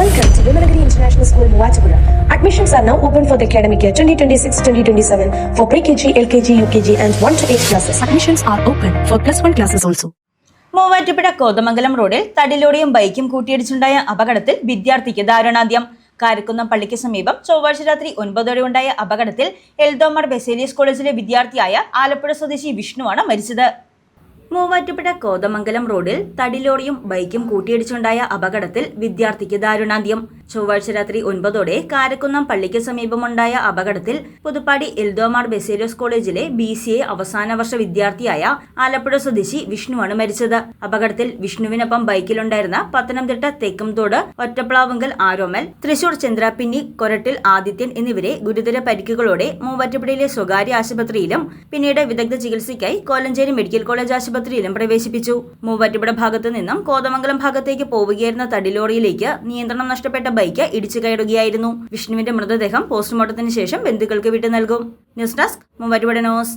Welcome to Vimalagiri International School, Muachapura. Admissions are now open for the academic year 2026-2027 for pre-KG, LKG, UKG and 1 to 8 classes. Admissions are open for plus 1 classes also. Muvattupuzha Kothamangalam റോഡിൽ തടിലോടിയും ബൈക്കും കൂട്ടിയിടിച്ചുണ്ടായ അപകടത്തിൽ വിദ്യാർത്ഥിക്ക് ദാരുണാന്ത്യം കാരക്കുന്നം പള്ളിക്ക് സമീപം ചൊവ്വാഴ്ച രാത്രി ഒൻപതോടെ ഉണ്ടായ അപകടത്തിൽ എൽദോമർ ബെസേലിയസ് കോളേജിലെ വിദ്യാർത്ഥിയായ ആലപ്പുഴ സ്വദേശി വിഷ്ണുവാണ് മരിച്ചത് മൂവാറ്റുപുഴ കോതമംഗലം റോഡിൽ തടിലോറിയും ബൈക്കും കൂട്ടിയിടിച്ചുണ്ടായ അപകടത്തിൽ വിദ്യാർത്ഥിക്ക് ദാരുണാന്ത്യം. ചൊവ്വാഴ്ച രാത്രി ഒൻപതോടെ കാരക്കുന്നം പള്ളിക്ക് സമീപമുണ്ടായ അപകടത്തിൽ പുതുപ്പാടി എൽദോമാർ ബെസേലോസ് കോളേജിലെ ബി സി എ അവസാന വർഷ വിദ്യാർത്ഥിയായ ആലപ്പുഴ സ്വദേശി വിഷ്ണുവാണ് മരിച്ചത്. അപകടത്തിൽ വിഷ്ണുവിനൊപ്പം ബൈക്കിലുണ്ടായിരുന്ന പത്തനംതിട്ട തെക്കുംതോട് ഒറ്റപ്ലാവുങ്കൽ ആരോമൽ തൃശൂർ ചന്ദ്രാപ്പിന്നി കൊരട്ടിൽ ആദിത്യൻ എന്നിവരെ ഗുരുതര പരിക്കുകളോടെ മൂവാറ്റുപുഴയിലെ സ്വകാര്യ ആശുപത്രിയിലും പിന്നീട് വിദഗ്ധ ചികിത്സയ്ക്കായി കോലഞ്ചേരി മെഡിക്കൽ കോളേജ് ആശുപത്രിയിലും പ്രവേശിപ്പിച്ചു. മൂവാറ്റുപുഴ ഭാഗത്തു നിന്നും കോതമംഗലം ഭാഗത്തേക്ക് പോവുകയായിരുന്ന തടിലോറിയിലേക്ക് നിയന്ത്രണം നഷ്ടപ്പെട്ട ബൈക്ക് ഇടിച്ചു കയറുകയായിരുന്നു. വിഷ്ണുവിന്റെ മൃതദേഹം പോസ്റ്റ്മോർട്ടത്തിന് ശേഷം ബന്ധുക്കൾക്ക് വിട്ടു നൽകും ന്യൂസ് ഡെസ്ക് ന്യൂസ്.